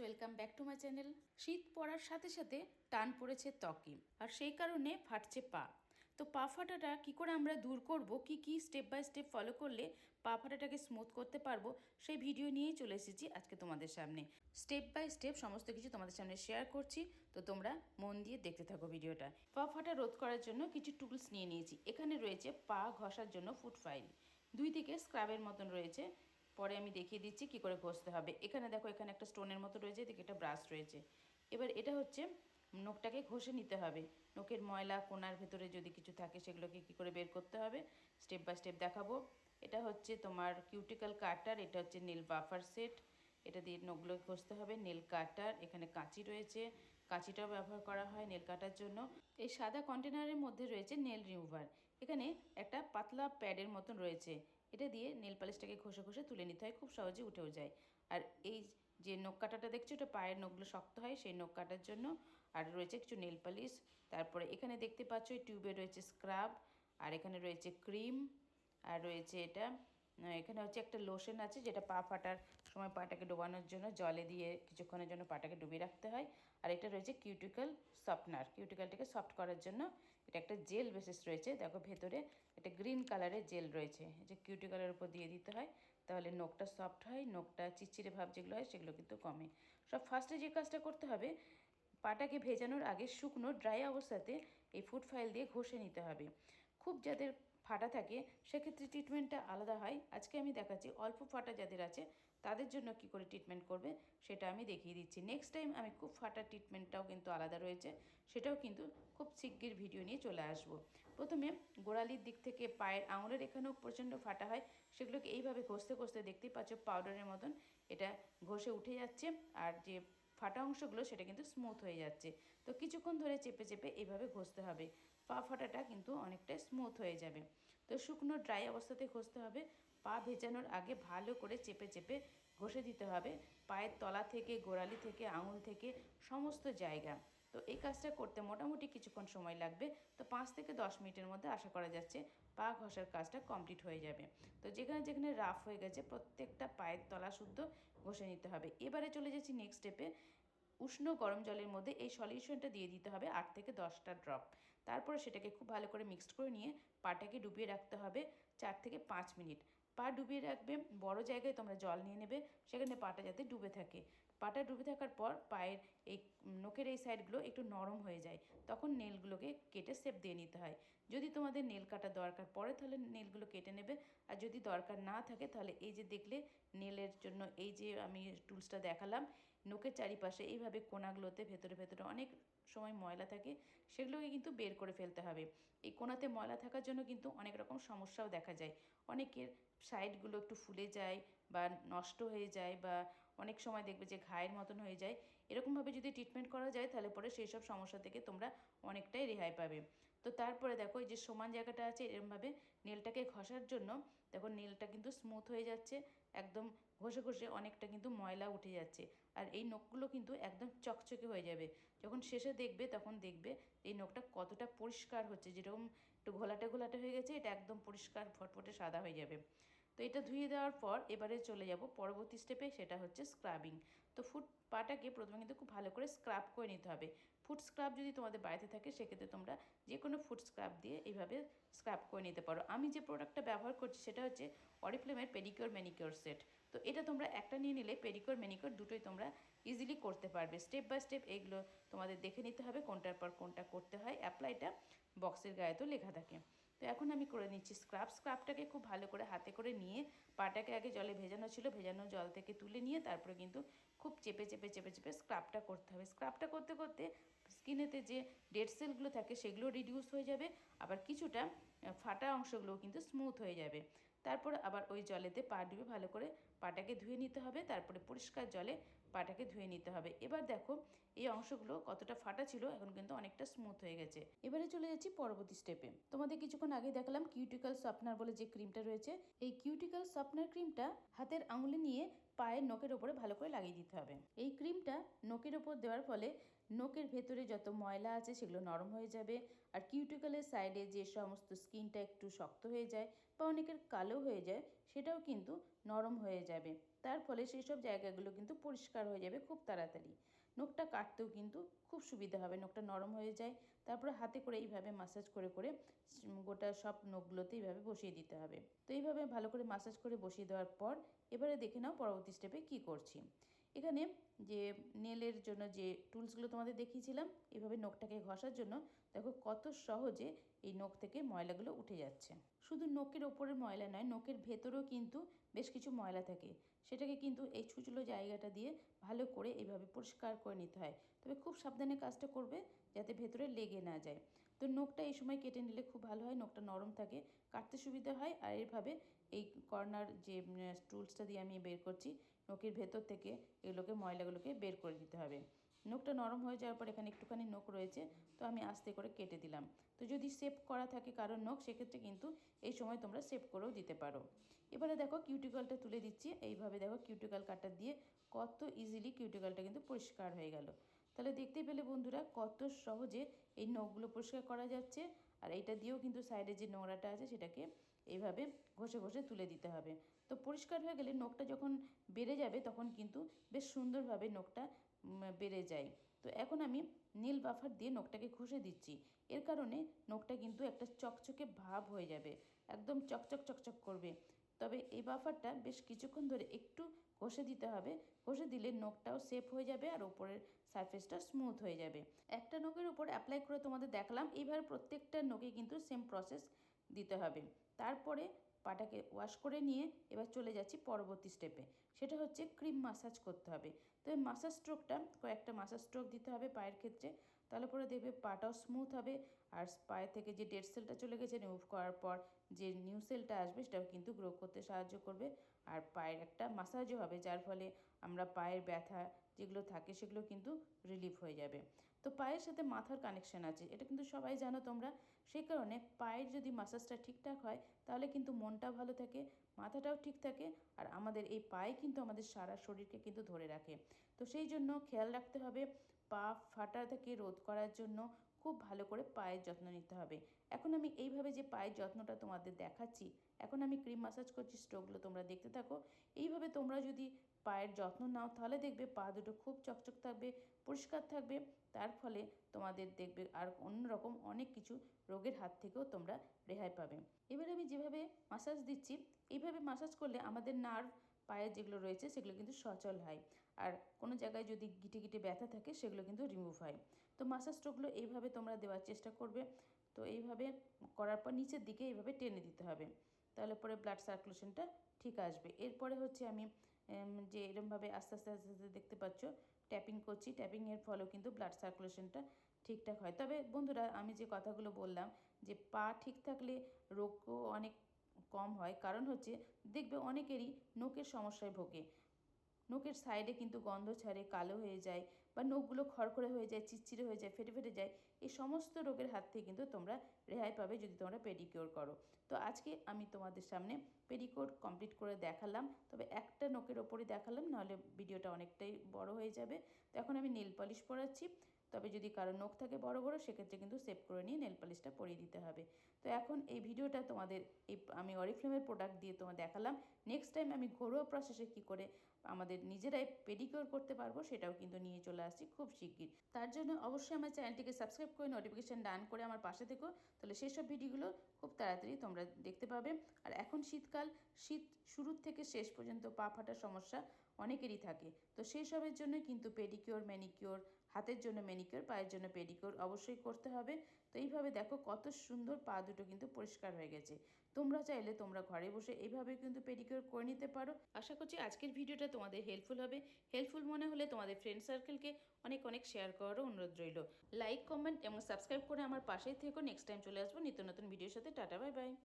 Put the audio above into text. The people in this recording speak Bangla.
Welcome back to my channel শীত পড়ার সাথে সাথে টান পড়েছে ত্বকে, আর সেই কারণে ফাটছে পা। তো পা ফাটাটা কী করে আমরা দূর করব? কি কি স্টেপ বাই স্টেপ ফলো করলে পা ফাটাটাকে স্মুথ করতে পারব? সেই ভিডিও নিয়েই চলে এসেছি আজকে তোমাদের সামনে। স্টেপ বাই স্টেপ সমস্ত কিছু তোমাদের সামনে শেয়ার করছি, তো তোমরা মন দিয়ে দেখতে থাকো ভিডিওটা পা ফাটা রোধ করার জন্য কিছু টুলস নিয়ে নিয়েছি। এখানে রয়েছে পা ঘষার জন্য ফুট ফাইল দুই দিকে স্ক্রাবের মতন রয়েছে। পরে আমি দেখিয়ে দিচ্ছি কি করে ঘষতে হবে। এখানে দেখো, এখানে একটা স্টোনের মতো রয়েছে, এদিকে একটা ব্রাশ রয়েছে। এবার এটা হচ্ছে নখটাকে ঘষে নিতে হবে। নখের ময়লা, কোনার ভেতরে যদি কিছু থাকে, সেগুলোকে কি করে বের করতে হবে? স্টেপ বাই স্টেপ দেখাবো। এটা হচ্ছে তোমার কিউটিক্যাল কাটার, এটা হচ্ছে নীল বাফার সেট। এটা দিয়ে নখগুলো ঘষতে হবে। নেল কাটার, এখানে কাঁচি রয়েছে। কাঁচিটাও ব্যবহার করা হয় নেল কাটার জন্য। এই সাদা কন্টেনারের মধ্যে রয়েছে নেল রিমুভার। এখানে একটা পাতলা প্যাডের মতন রয়েছে। এটা দিয়ে নেল পালিশটাকে ঘষে ঘষে তুলে নিতে হয়, খুব সহজে উঠেও যায়। আর এই যে নখ কাটাটা দেখছ ওটা পায়ের নখগুলো শক্ত হয়, সেই নখ কাটার জন্য। আর রয়েছে কিছু নেল পালিশ। তারপরে এখানে দেখতে পাচ্ছ, এই টিউবে রয়েছে স্ক্রাব, আর এখানে রয়েছে ক্রিম, আর রয়েছে এটা এখানে হচ্ছে একটা লোশন আছে, যেটা পা ফাটার সময় পাটাকে ডোবানোর জন্য, জলে দিয়ে কিছুক্ষণের জন্য পাটাকে ডুবিয়ে রাখতে হয়। আর এটা রয়েছে কিউটিক্যাল সফটনার, কিউটিক্যালটাকে সফট করার জন্য এটা একটা জেল বেসিস রয়েছে। দেখো ভেতরে একটা গ্রিন কালারের জেল রয়েছে। যে কিউটিক্যালের উপর দিয়ে দিতে হয়, তাহলে নখটা সফট হয়, নখটা চিচিরে ভাব যেগুলো হয় সেগুলো কিন্তু কমে। সব ফার্স্টে যে কাজটা করতে হবে, পাটাকে ভেজানোর আগে শুকনো ড্রাই অবস্থাতে এই ফুড ফাইল দিয়ে ঘষে নিতে হবে। খুব যাদের ফাটা থাকে, সেক্ষেত্রে ট্রিটমেন্টটা আলাদা হয়। আজকে আমি দেখাচ্ছি, অল্প ফাটা যাদের আছে তাদের জন্য কি করে ট্রিটমেন্ট করবে, সেটা আমি দেখিয়ে দিচ্ছি। নেক্সট টাইম আমি খুব ফাটা ট্রিটমেন্টটাও কিন্তু আলাদা রয়েছে, সেটাও কিন্তু খুব শিগগির ভিডিও নিয়ে চলে আসব। প্রথমে গোড়ালির দিক থেকে পায়ের আঙুলের এখানেও প্রচণ্ড ফাটা হয়, সেগুলোকে এইভাবে ঘষতে ঘষতে দেখতেই পাচ্ছ পাউডারের মতন এটা ঘষে উঠে যাচ্ছে, আর যে ফাটা অংশগুলো সেটা কিন্তু স্মুথ হয়ে যাচ্ছে। তো কিছুক্ষণ ধরে চেপে চেপে এইভাবে ঘষতে হবে, পা ফাটাটা কিন্তু অনেকটাই স্মুথ হয়ে যাবে। তো শুকনো ড্রাই অবস্থাতে ঘষতে হবে পা ভেজানোর আগে ভালো করে চেপে চেপে ঘষে দিতে হবে। পায়ের তলা থেকে, গোড়ালি থেকে, আঙুল থেকে, সমস্ত জায়গা। তো এই কাজটা করতে মোটামুটি কিছুক্ষণ সময় লাগবে। তো পাঁচ থেকে দশ মিনিটের মধ্যে আশা করা যাচ্ছে পা ঘষার কাজটা কমপ্লিট হয়ে যাবে। তো যেখানে যেখানে রাফ হয়ে গেছে প্রত্যেকটা পায়ের তলা শুদ্ধ ঘষে নিতে হবে। এবারে চলে যাচ্ছি নেক্সট স্টেপে উষ্ণ গরম জলের মধ্যে এই সলিউশনটা দিয়ে দিতে হবে আট থেকে দশটা ড্রপ তারপরে সেটাকে খুব ভালো করে মিক্সড করে নিয়ে পাটাকে ডুবিয়ে রাখতে হবে চার থেকে পাঁচ মিনিট। পা ডুবিয়ে রাখবে, বড় জায়গায় তোমরা জল নিয়ে নেবে, সেখানে পাটা যাতে ডুবে থাকে। পাটা ডুবে থাকার পর পায়ের এই নখের এই সাইডগুলো একটু নরম হয়ে যায়, তখন নেলগুলোকে কেটে সেপ দিয়ে নিতে হয়। যদি তোমাদের নেল কাটা দরকার পড়ে, তাহলে নেলগুলো কেটে নেবে, আর যদি দরকার না থাকে, তাহলে এই যে দেখলে, নেলের জন্য এই যে আমি টুলসটা দেখালাম নোকের চারিপাশে এইভাবে কোনাগুলোতে ভেতরে ভেতরে অনেক সময় ময়লা থাকে, সেগুলোকে কিন্তু বের করে ফেলতে হবে। এই কোনাতে ময়লা থাকার জন্য কিন্তু অনেক রকম সমস্যাও দেখা যায়। অনেকের সাইডগুলো একটু ফুলে যায় বা নষ্ট হয়ে যায় বা অনেক সময় দেখবে যে ঘায়ের মতন হয়ে যায়। এরকমভাবে যদি ট্রিটমেন্ট করা যায়, তাহলে পরে সেই সব সমস্যা থেকে তোমরা অনেকটাই রেহাই পাবে। তো তারপরে দেখো এই যে সমান জায়গাটা আছে, এরমভাবে নেলটাকে ঘষার জন্য দেখো নেলটা কিন্তু স্মুথ হয়ে যাচ্ছে, একদম ঘষে ঘষে অনেকটা কিন্তু ময়লা উঠে যাচ্ছে। আর এই নখগুলো কিন্তু একদম চকচকে হয়ে যাবে। যখন শেষে দেখবে তখন দেখবে এই নখটা কতটা পরিষ্কার হচ্ছে, যেরকম একটু ঘোলাটে ঘোলাটে হয়ে গেছে, এটা একদম পরিষ্কার ফটফটে সাদা হয়ে যাবে। তো এটা ধুয়ে দেওয়ার পর এবারে চলে যাব পরবর্তী স্টেপে সেটা হচ্ছে স্ক্রাবিং তো ফুট পাটাকে প্রথমে কিন্তু খুব ভালো করে স্ক্রাব করে নিতে হবে। ফুড স্ক্রাব যদি তোমাদের বাড়িতে থাকে, সেক্ষেত্রে তোমরা যে কোনো ফুড স্ক্রাব দিয়ে এইভাবে স্ক্রাব করে নিতে পারো। আমি যে প্রোডাক্টটা ব্যবহার করছি, সেটা হচ্ছে অরিফ্লেমের পেডিকিওর ম্যানিকিওর সেট তো এটা তোমরা একটা নিয়ে নিলে পেডিকিওর ম্যানিকিওর দুটোই তোমরা ইজিলি করতে পারবে। স্টেপ বাই স্টেপ এইগুলো তোমাদের দেখে নিতে হবে, কোনটার পর কোনটা করতে হয়। অ্যাপ্লাইটা বক্সের গায়ে তো লেখা থাকে। তো এখন আমি করে নিচ্ছি স্ক্রাব স্ক্রাবটাকে খুব ভালো করে হাতে করে নিয়ে পাটাকে আগে জলে ভেজানো ছিল, ভেজানো জল থেকে তুলে নিয়ে তারপরে কিন্তু খুব চেপে চেপে চেপে চেপে স্ক্রাবটা করতে হবে। স্ক্রাবটা করতে করতে স্কিনেতে যে ডেড সেলগুলো থাকে, সেগুলো রিডিউস হয়ে যাবে, আবার কিছুটা ফাটা অংশগুলো কিন্তু স্মুথ হয়ে যাবে। তারপর আবার ওই জলেতে পা ডুবে ভালো করে পাটাকে ধুয়ে নিতে হবে, তারপরে পরিষ্কার জলে পাটাকে ধুয়ে নিতে হবে। এবার দেখো, এই অংশগুলো কতটা ফাটা ছিল, এখন কিন্তু অনেকটা স্মুথ হয়ে গেছে। এবারে চলে যাচ্ছি পরবর্তী স্টেপে তোমাদের কিছুক্ষণ আগে দেখালাম কিউটিক্যাল সফটনার বলে যে ক্রিমটা রয়েছে, এই কিউটিক্যাল সফটনার ক্রিমটা হাতের আঙুলে নিয়ে পায়ের নখের ওপরে ভালো করে লাগিয়ে দিতে হবে। এই ক্রিমটা নখের ওপর দেওয়ার ফলে নখের ভেতরে যত ময়লা আছে সেগুলো নরম হয়ে যাবে, আর কিউটিক্যালের সাইডে যে সমস্ত স্কিনটা একটু শক্ত হয়ে যায় বা অনেকের কালো হয়ে যায়, সেটাও কিন্তু নরম হয়ে যাবে। তার ফলে সেই সব জায়গাগুলো কিন্তু পরিষ্কার হয়ে যাবে খুব তাড়াতাড়ি। নখটা কাটতেও কিন্তু খুব সুবিধা হবে, নখটা নরম হয়ে যায়। তারপরে হাতে করে এইভাবে মাসাজ করে করে গোটা সব নখগুলোতে এইভাবে বসিয়ে দিতে হবে। তো এইভাবে ভালো করে মাসাজ করে বসিয়ে দেওয়ার পর এবারে দেখে নাও পরবর্তী স্টেপে কি করছি। এখানে যে নেলের জন্য যে টুলসগুলো তোমাদের দেখিয়েছিলাম, এভাবে নখটাকে ঘষার জন্য দেখো কত সহজে এই নখ থেকে ময়লাগুলো উঠে যাচ্ছে। শুধু নখের ওপরের ময়লা নয়, নখের ভেতরেও কিন্তু বেশ কিছু ময়লা থাকে। সেটাকে কিন্তু এই ছুচলো জায়গাটা দিয়ে ভালো করে এইভাবে পরিষ্কার করে নিতে হয়। তবে খুব সাবধানে কাজটা করবে যাতে ভেতরে লেগে না যায়। তো নখটা এই সময় কেটে নিলে খুব ভালো হয়, নখটা নরম থাকে, কাটতে সুবিধা হয়। আর এইভাবে এই কর্নার যে টুলসটা দিয়ে আমি বের করছি নখের ভেতর থেকে এগুলোকে ময়লাগুলোকে বের করে দিতে হবে। নখটা নরম হয়ে যাওয়ার পর এখানে একটুখানি নখ রয়েছে, তো আমি আস্তে করে কেটে দিলাম। তো যদি সেভ করা থাকে কারোর নখ, সেক্ষেত্রে কিন্তু এই সময় তোমরা সেভ করেও দিতে পারো। এবারে দেখো কিউটিকলটা তুলে দিচ্ছি। এইভাবে দেখো কিউটিকল কাটার দিয়ে কত ইজিলি কিউটিকলটা কিন্তু পরিষ্কার হয়ে গেল। তাহলে দেখতেই পেলে বন্ধুরা কত সহজে এই নখগুলো পরিষ্কার করা যাচ্ছে। আর এইটা দিয়েও কিন্তু সাইডে যে নোংরাটা আছে, সেটাকে এইভাবে ঘষে ঘষে তুলে দিতে হবে। তো পরিষ্কার হয়ে গেলে নখটা যখন বেড়ে যাবে তখন কিন্তু বেশ সুন্দরভাবে নখটা বেড়ে যায়। তো এখন আমি নীল বাফার দিয়ে নখটাকে ঘষে দিচ্ছি। এর কারণে নখটা কিন্তু একটা চকচকে ভাব হয়ে যাবে, একদম চকচক চকচক করবে। তবে এই বাফারটা বেশ কিছুক্ষণ ধরে একটু ঘষে দিতে হবে। ঘষে দিলে নখটাও সেফ হয়ে যাবে আর ওপরের সারফেসটা স্মুথ হয়ে যাবে। একটা নখের উপর অ্যাপ্লাই করে তোমাদের দেখালাম। এইভাবে প্রত্যেকটা নখে কিন্তু সেম প্রসেস দিতে হবে। তারপরে পাটাকে ওয়াশ করে নিয়ে এবার চলে যাচ্ছি পরবর্তী স্টেপে সেটা হচ্ছে ক্রিম মাসাজ করতে হবে। তো এই মাসাজ স্ট্রোকটা কয়েকটা মাসাজ স্ট্রোক দিতে হবে পায়ের ক্ষেত্রে। তাহলে পরে দেখবে পাটাও স্মুথ হবে। আর পায়ে থেকে যে ডেড সেলটা চলে গেছে রিমুভ করার পর যে নিউ সেলটা আসবে সেটাও কিন্তু গ্রো করতে সাহায্য করবে। আর পায়ের একটা মাসাজও হবে, যার ফলে আমরা পায়ের ব্যথা যেগুলো থাকে সেগুলো কিন্তু রিলিফ হয়ে যাবে। তো পায়ের সাথে মাথার কানেকশন আছে। এটা কিন্তু সবাই জানো তোমরা। সেই কারণে পায়ের যদি মাসাজটা ঠিকঠাক হয়, তাহলে কিন্তু মনটা ভালো থাকে, মাথাটাও ঠিক থাকে, আর আমাদের এই পায়ে কিন্তু আমাদের সারা শরীরকে কিন্তু ধরে রাখে। তো সেই জন্য খেয়াল রাখতে হবে, পা ফাটা থেকে রোধ করার জন্য খুব ভালো করে পায়ের যত্ন নিতে হবে। এখন আমি এইভাবে যে পায়ের যত্নটা তোমাদের দেখাচ্ছি, এখন আমি ক্রিম মাসাজ করছি স্ট্রোকগুলো তোমরা দেখতে থাকো। এইভাবে তোমরা যদি পায়ের যত্ন নাও, তাহলে দেখবে পা দুটো খুব চকচক থাকবে, পরিষ্কার থাকবে। তার ফলে তোমাদের দেখবে আর অন্যরকম অনেক কিছু রোগের হাত থেকেও তোমরা রেহাই পাবে। এবার আমি যেভাবে মাসাজ দিচ্ছি, এইভাবে মাসাজ করলে আমাদের নার্ভ পায়ের যেগুলো রয়েছে সেগুলো কিন্তু সচল হয়। আর কোনো জায়গায় যদি গিটে গিটে ব্যথা থাকে সেগুলো কিন্তু রিমুভ হয়। তো মাসাজ স্ট্রোকগুলো এইভাবে তোমরা দেওয়ার চেষ্টা করবে। তো এইভাবে করার পর নিচের দিকে এইভাবে টেনে দিতে হবে। তাহলে পরে ব্লাড সার্কুলেশনটা ঠিক আসবে। এরপরে হচ্ছে আমি যে এরমভাবে আস্তে আস্তে আস্তে আস্তে দেখতে পাচ্ছ ট্যাপিং করছি। ট্যাপিংয়ের ফলেও কিন্তু ব্লাড সার্কুলেশনটা ঠিকঠাক হয়। তবে বন্ধুরা, আমি যে কথাগুলো বললাম যে পা ঠিক থাকলে রোগও অনেক কম হয়। কারণ হচ্ছে, দেখবে অনেকেরই নোকের সমস্যায় ভোগে। নোকের সাইডে কিন্তু গন্ধ ছাড়ে, কালো হয়ে যায় বা নখগুলো খড়খড়ে হয়ে যায় চিচ্চিরে হয়ে যায়, ফেটে ফেটে যায়, এই সমস্ত রোগের হাত থেকে কিন্তু তোমরা রেহাই পাবে যদি তোমরা পেডিকিওর করো। তো আজকে আমি তোমাদের সামনে পেডিকিওর কমপ্লিট করে দেখালাম। তবে একটা নোকের ওপরে দেখালাম, নাহলে ভিডিওটা অনেকটাই বড় হয়ে যাবে। তো এখন আমি নেল পলিশ পরাচ্ছি। তবে যদি কারও নখ থাকে বড় বড়, সেক্ষেত্রে কিন্তু সেভ করে নিয়ে নেল পালিশটা পরিয়ে দিতে হবে। তো এখন এই ভিডিওটা তোমাদের, এই আমি অরিফ্লেমের প্রোডাক্ট দিয়ে তোমার দেখালাম। নেক্সট টাইম আমি ঘরোয়া প্রসেসে কি করে আমাদের নিজেরাই পেডিকিওর করতে পারব, সেটাও কিন্তু নিয়ে চলে আসছি খুব শিগগির। তার জন্য অবশ্যই আমার চ্যানেলটিকে সাবস্ক্রাইব করে নোটিফিকেশান ডান করে আমার পাশে থেকো। তাহলে সেই সব ভিডিওগুলো খুব তাড়াতাড়ি তোমরা দেখতে পাবে। আর এখন শীতকাল, শীত শুরুর থেকে শেষ পর্যন্ত পা ফাটার সমস্যা অনেকেরই থাকে। তো সেই সবের জন্য কিন্তু পেডিকিওর ম্যানিকিওর হাতের জন্য ম্যানিকিওর পায়ের জন্য পেডিকিওর অবশ্যই করতে হবে। তো এইভাবে দেখো কত সুন্দর পা দুটো কিন্তু পরিষ্কার হয়ে গেছে। তোমরা চাইলে তোমরা ঘরে বসে এইভাবে কিন্তু পেডিকিওর করে নিতে পারো। আশা করছি আজকের ভিডিওটা তোমাদের হেল্পফুল হবে। হেল্পফুল মনে হলে তোমাদের ফ্রেন্ড সার্কেলকে অনেক অনেক শেয়ার করারও অনুরোধ রইল। লাইক কমেন্ট এবং সাবস্ক্রাইব করে আমার পাশেই থেকো। নেক্সট টাইম চলে আসব নিত্য নতুন ভিডিওর সাথে। Tata bye bye